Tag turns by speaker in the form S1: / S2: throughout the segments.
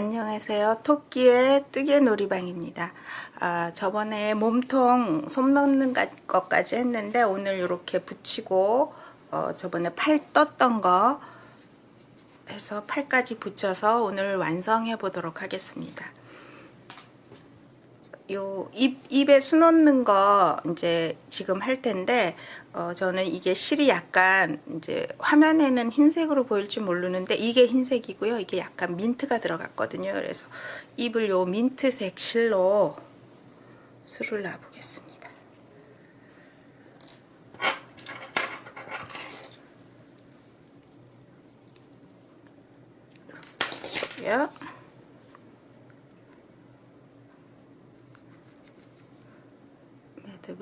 S1: 안녕하세요. 토끼의 뜨개 놀이방입니다. 아, 저번에 몸통 솜 넣는 가- 것까지 했는데 오늘 이렇게 붙이고 어, 저번에 팔 떴던 거 해서 팔까지 붙여서 오늘 완성해 보도록 하겠습니다. 요 입, 입에 수 넣는 거 이제 지금 할 텐데 어, 저는 이게 실이 약간 이제 화면에는 흰색으로 보일지 모르는데 이게 흰색이고요. 이게 약간 민트가 들어갔거든요. 그래서 입을 요 민트색 실로 수를 놔보겠습니다. 이렇게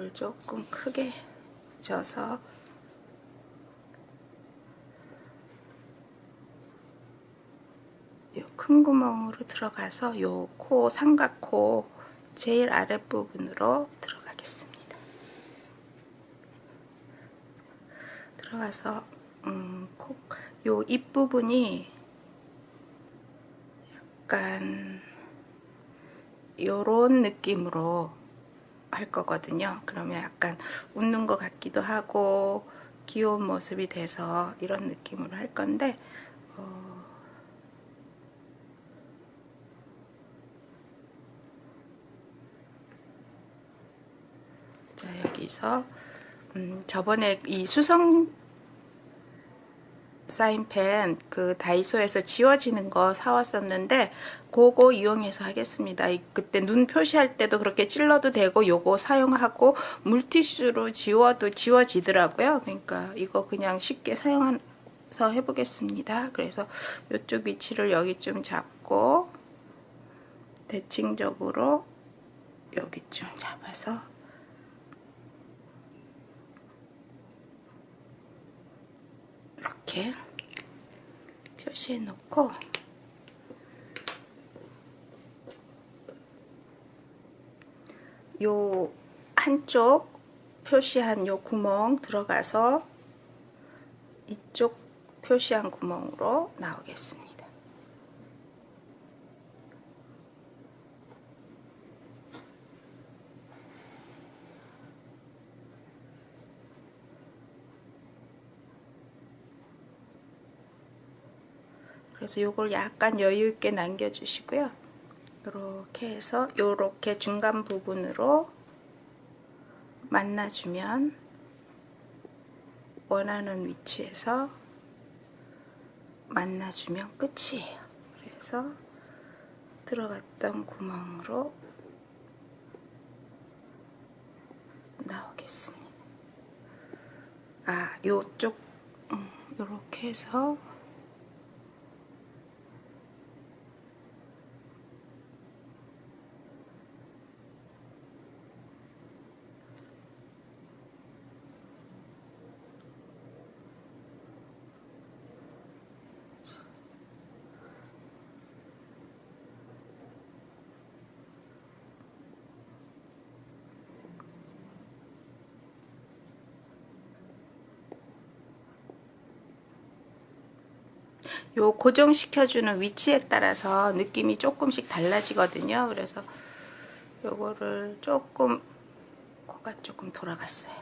S1: 매듭을 조금 크게 요큰 구멍으로 들어가서 요 코 삼각코 제일 아랫부분으로 들어가겠습니다. 들어가서 음, 코, 요 입부분이 약간 요런 느낌으로 할 거거든요. 그러면 약간 웃는 것 같기도 하고 귀여운 모습이 돼서 이런 느낌으로 할 건데 어, 자 여기서 음, 저번에 이 수성 사인펜 그 다이소에서 지워지는 거 사왔었는데 그거 이용해서 하겠습니다. 이- 그때 눈 표시할 때도 그렇게 찔러도 되고 요거 사용하고 물티슈로 지워도 지워지더라고요. 그러니까 이거 그냥 쉽게 사용해서 해보겠습니다. 그래서 이쪽 위치를 여기 좀 잡고 대칭적으로 여기 좀 잡아서 이렇게 표시해 놓고 요 한쪽 표시한 요 구멍 들어가서 이쪽 표시한 구멍으로 나오겠습니다. 그래서 요걸 약간 여유 있게 남겨 주시고요. 이렇게 해서 요렇게 중간 부분으로 만나주면 원하는 위치에서 만나주면 끝이에요. 그래서 들어갔던 구멍으로 나오겠습니다. 아, 요쪽 음, 요렇게 해서 요 고정시켜주는 위치에 따라서 느낌이 조금씩 달라지거든요. 그래서 요거를 조금 코가 조금 돌아갔어요.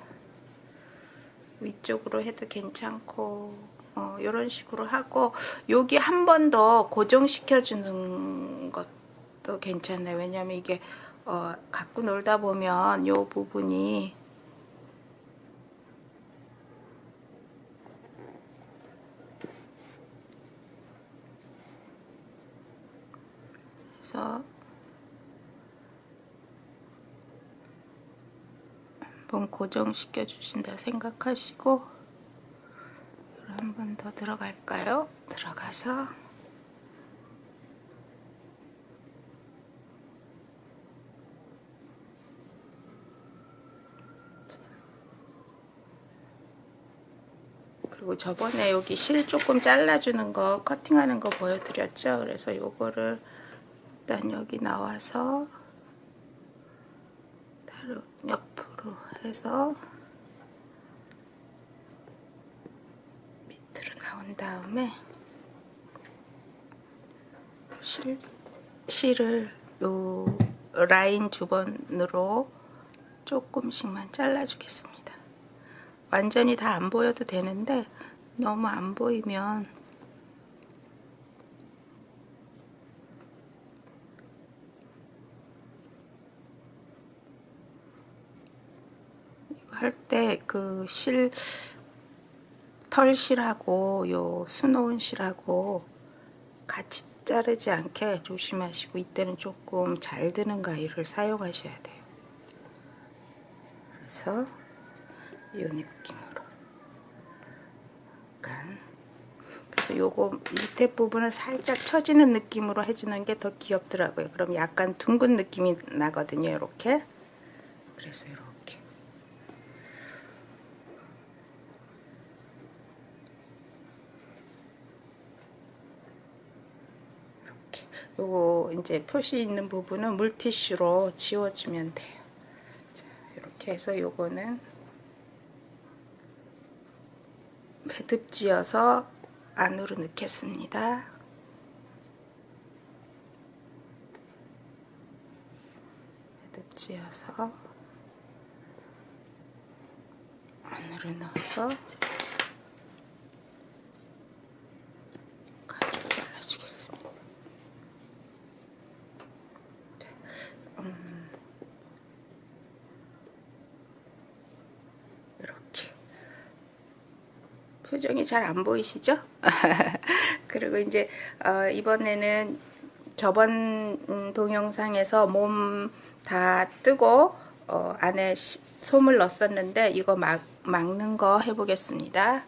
S1: 위쪽으로 해도 괜찮고 어, 이런 식으로 하고 여기 한 번 더 고정시켜주는 것도 괜찮아요. 왜냐면 이게 어, 갖고 놀다 보면 요 부분이 그래서 한번 고정시켜 주신다 생각하시고 한 번 더 들어갈까요? 들어가서 그리고 저번에 여기 실 조금 잘라주는 거 커팅하는 거 보여드렸죠. 그래서 요거를 일단 여기 나와서 다른 옆으로 해서 밑으로 나온 다음에 실 실을 요 라인 주번으로 조금씩만 잘라주겠습니다. 완전히 다 안 보여도 되는데 너무 안 보이면 할 때 그 실 털실하고 요 수놓은 실하고 같이 자르지 않게 조심하시고 이때는 조금 잘 드는 가위를 사용하셔야 돼요. 그래서 이 느낌으로 약간 그래서 요거 밑에 부분을 살짝 처지는 느낌으로 해주는 게 더 귀엽더라고요. 그럼 약간 둥근 느낌이 나거든요. 이렇게 그래서 이렇게 이렇게 요거 이제 표시 있는 부분은 물티슈로 지워주면 돼요. 자, 이렇게 해서 요거는 매듭 지어서 안으로 넣겠습니다. 매듭 지어서 안으로 넣어서 가위로 잘라주겠습니다. 자, 음, 이렇게 표정이 잘 안 보이시죠? 그리고 이제 어, 이번에는 저번 음, 동영상에서 몸 다 뜨고 어, 안에 시- 솜을 넣었었는데 이거 막, 막는 거 해보겠습니다.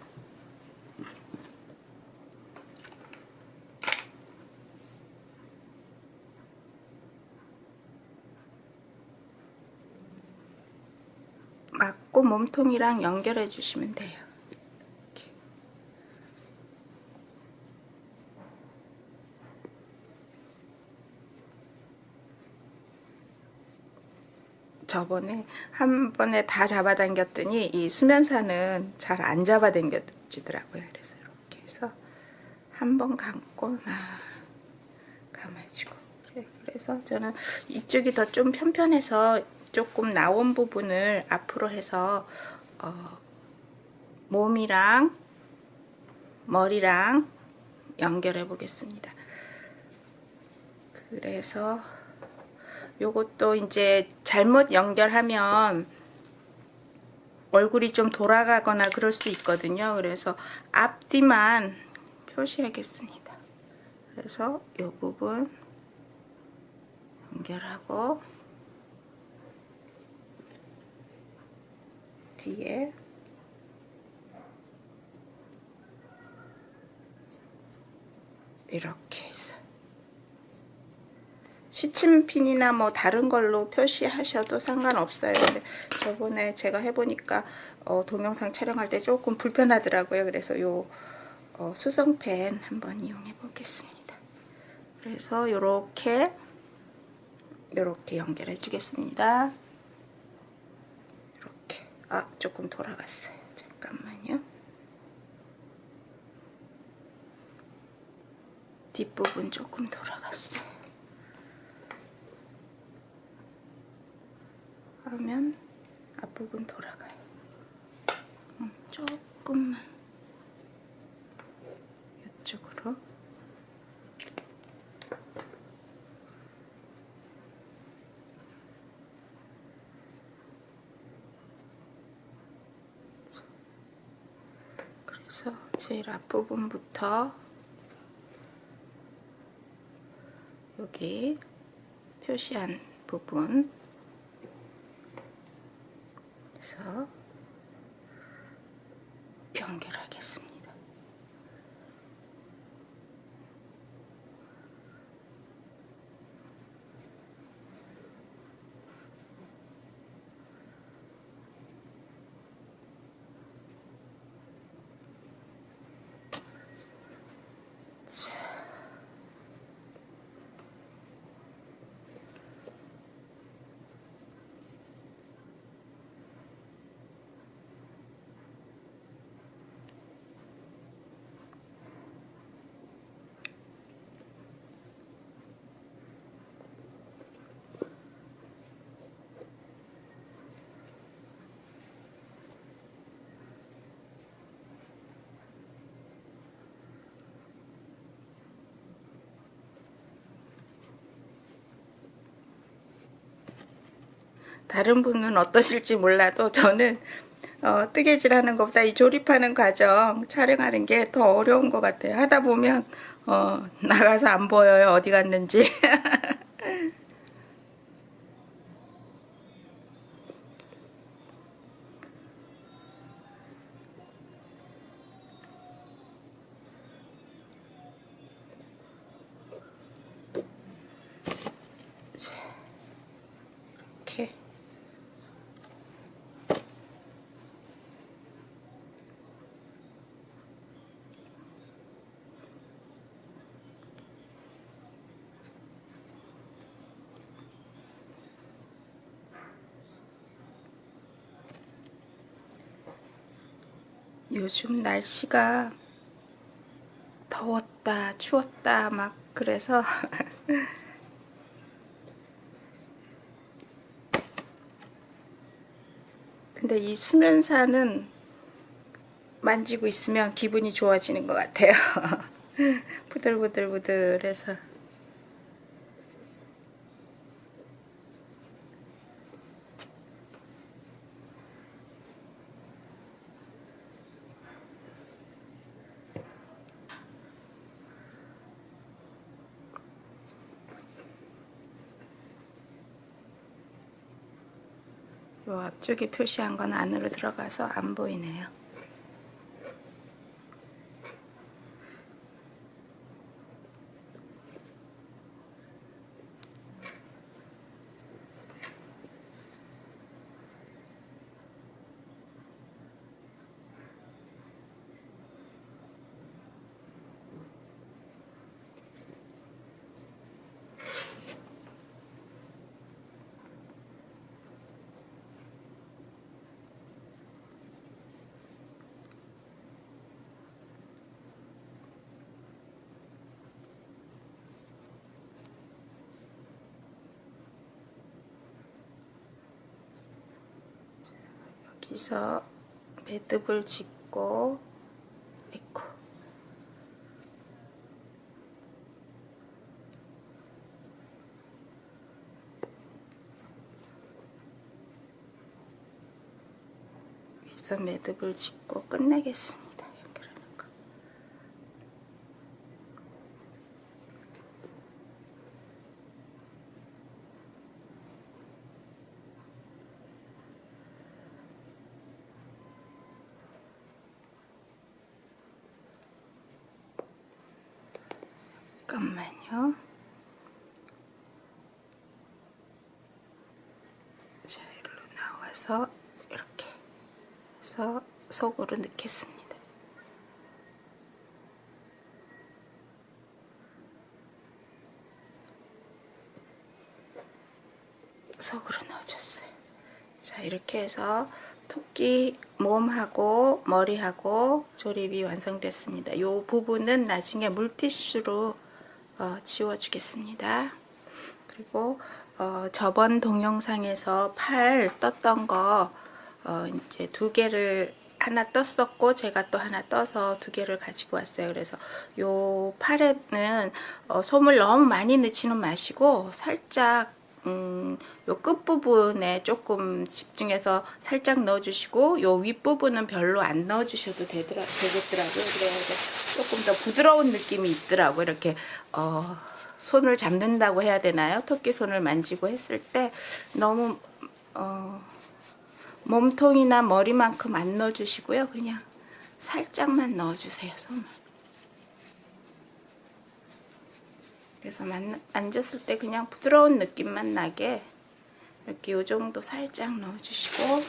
S1: 막고 몸통이랑 연결해 주시면 돼요. 저번에 한 번에 다 잡아당겼더니 이 수면사는 잘안 잡아당겨지더라고요. 그래서 이렇게 해서 한 번 감고 나 감아주고 그래, 그래서 저는 이쪽이 더 좀 편편해서 조금 나온 부분을 앞으로 해서 어, 몸이랑 머리랑 연결해 보겠습니다. 그래서 요것도 이제 잘못 연결하면 얼굴이 좀 돌아가거나 그럴 수 있거든요. 그래서 앞뒤만 표시하겠습니다. 그래서 요 부분 연결하고 뒤에 이렇게 시침핀이나 뭐 다른 걸로 표시하셔도 상관없어요. 근데 저번에 제가 해보니까 어, 동영상 촬영할 때 조금 불편하더라고요. 그래서 요 어, 수성펜 한번 이용해 보겠습니다. 그래서 요렇게 요렇게 연결해 주겠습니다. 이렇게 아 조금 돌아갔어요. 잠깐만요. 뒷부분 조금 돌아갔어요. 하면 앞부분 돌아가요. 음, 조금만 이쪽으로 그래서 제일 앞부분부터 여기 표시한 부분 그래서 연결하겠습니다. 자. 다른 분은 어떠실지 몰라도 저는 어, 뜨개질하는 것보다 이 조립하는 과정 촬영하는 게 더 어려운 것 같아요. 하다 보면 어, 나가서 안 보여요 어디 갔는지. 이렇게 요즘 날씨가 더웠다, 추웠다, 막 그래서 근데 이 수면사는 만지고 있으면 기분이 좋아지는 것 같아요. 부들부들부들해서. 요 앞쪽에 표시한 건 안으로 들어가서 안 보이네요. 여기서 매듭을 짓고 있고 여기서 매듭을 짓고 끝내겠습니다. 연결하는 거. 잠깐만요. 자, 이리로 나와서 이렇게 해서 속으로 넣겠습니다. 속으로 넣어줬어요. 자, 이렇게 해서 토끼 몸하고 머리하고 조립이 완성됐습니다. 이 부분은 나중에 물티슈로 어, 지워주겠습니다. 그리고 어, 저번 동영상에서 팔 떴던 거 어, 이제 두 개를 하나 떴었고 제가 또 하나 떠서 두 개를 가지고 왔어요. 그래서 요 팔에는 어, 솜을 너무 많이 넣지는 마시고 살짝 음, 요 끝부분에 조금 집중해서 살짝 넣어주시고 요 윗부분은 별로 안 넣어주셔도 되더라, 되겠더라고요. 그래서 조금 더 부드러운 느낌이 있더라고요. 이렇게 어, 손을 잡는다고 해야 되나요? 토끼 손을 만지고 했을 때 너무 어, 몸통이나 머리만큼 안 넣어주시고요. 그냥 살짝만 넣어주세요. 손을. 그래서 만, 만졌을 때 그냥 부드러운 느낌만 나게 이렇게 요 정도 살짝 넣어주시고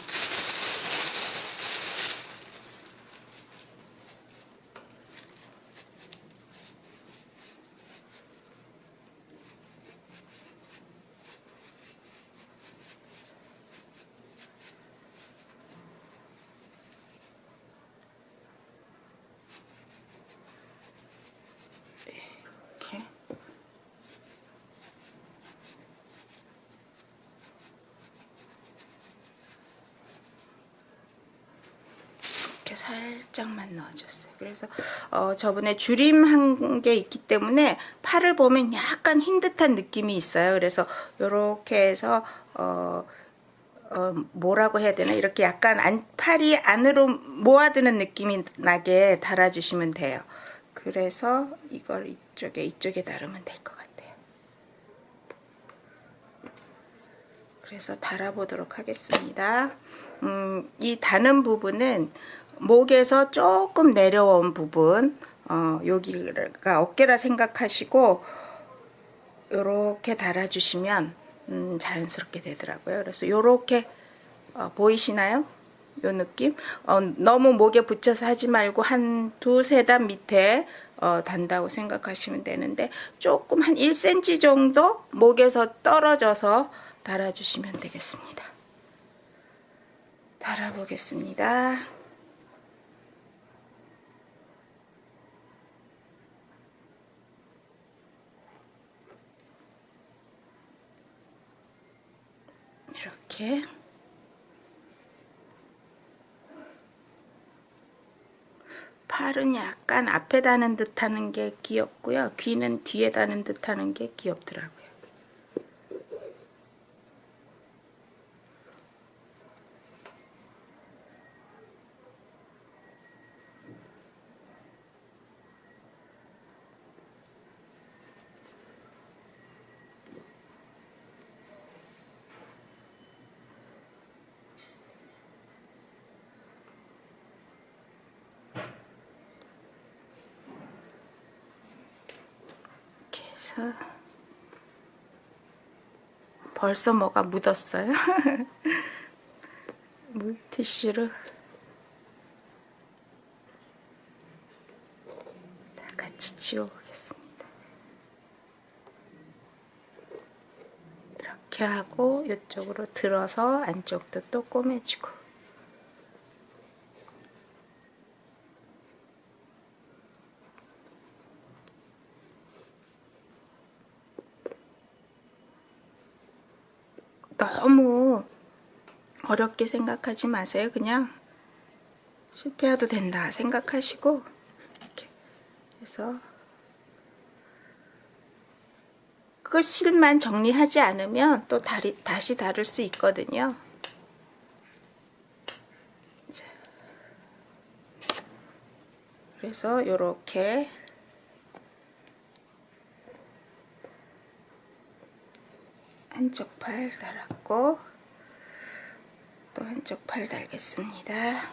S1: 이렇게 살짝만 넣어줬어요. 그래서 어, 저번에 줄임 한 게 있기 때문에 팔을 보면 약간 흰 듯한 느낌이 있어요. 그래서 이렇게 해서 어, 어, 뭐라고 해야 되나 이렇게 약간 안, 팔이 안으로 모아드는 느낌이 나게 달아주시면 돼요. 그래서 이걸 이쪽에 이쪽에 달으면 될 것 같아요. 그래서 달아보도록 하겠습니다. 음, 이 다는 부분은 목에서 조금 내려온 부분, 어, 여기가 어깨라 생각하시고 이렇게 달아주시면 음, 자연스럽게 되더라고요. 그래서 이렇게 어, 보이시나요? 요 느낌? 어, 너무 목에 붙여서 하지 말고 한 두세 단 밑에 어, 단다고 생각하시면 되는데 조금 한 1cm 정도 목에서 떨어져서 달아주시면 되겠습니다. 달아보겠습니다. 이렇게 팔은 약간 앞에 다는 듯 하는 게 귀엽고요. 귀는 뒤에 다는 듯 하는 게 귀엽더라고요. 해서 벌써 뭐가 묻었어요. 물티슈로 다 같이 지워보겠습니다. 이렇게 하고 이쪽으로 들어서 안쪽도 또 꼬매주고 너무 어렵게 생각하지 마세요. 그냥 실패해도 된다 생각하시고 이렇게 해서 끝실만 정리하지 않으면 또 다리, 다시 다룰 수 있거든요. 자. 그래서 이렇게 한쪽 팔 달았고 또 한쪽 팔 달겠습니다.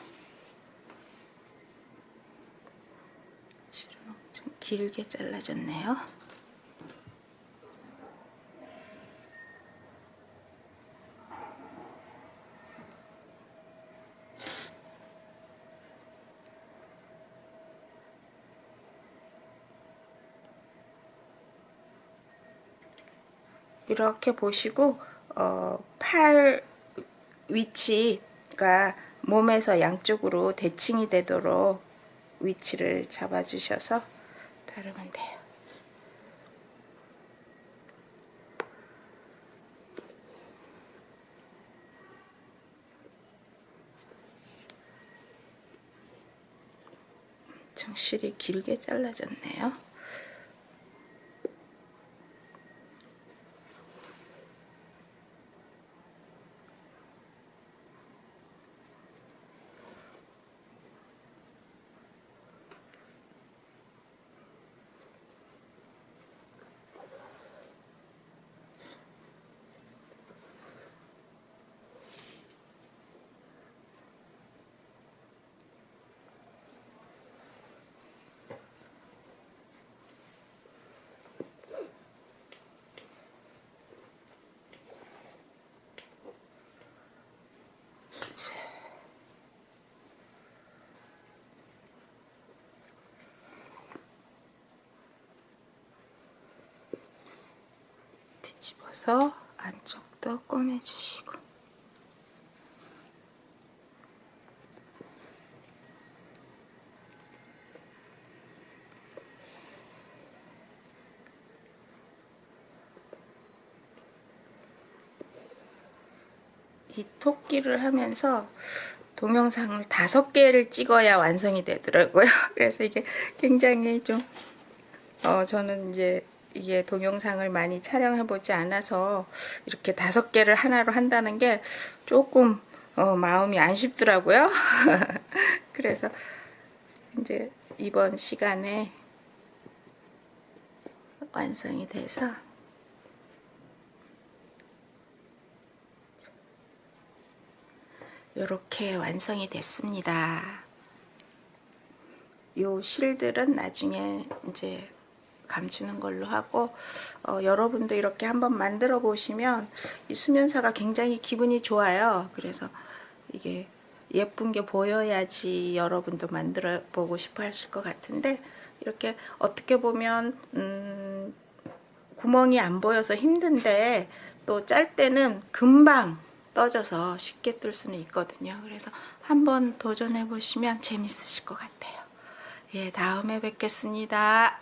S1: 엄청 길게 잘라졌네요. 이렇게 보시고 어, 팔 위치가 몸에서 양쪽으로 대칭이 되도록 위치를 잡아주셔서 다루면 돼요. 엄청 실이 길게 잘라졌네요. 뒤집어서 안쪽도 꼬매주시고 이 토끼를 하면서 동영상을 다섯 개를 찍어야 완성이 되더라고요. 그래서 이게 굉장히 좀, 어, 저는 이제 이게 동영상을 많이 촬영해 보지 않아서 이렇게 다섯 개를 하나로 한다는 게 조금 어, 마음이 안 쉽더라고요. 그래서 이제 이번 시간에 완성이 돼서 이렇게 완성이 됐습니다. 요 실들은 나중에 이제 감추는 걸로 하고 어, 여러분도 이렇게 한번 만들어 보시면 이 수면사가 굉장히 기분이 좋아요. 그래서 이게 예쁜 게 보여야지 여러분도 만들어 보고 싶어 하실 것 같은데 이렇게 어떻게 보면 음, 구멍이 안 보여서 힘든데 또 짤 때는 금방 떠져서 쉽게 뜰 수는 있거든요. 그래서 한번 도전해 보시면 재밌으실 것 같아요. 예, 다음에 뵙겠습니다.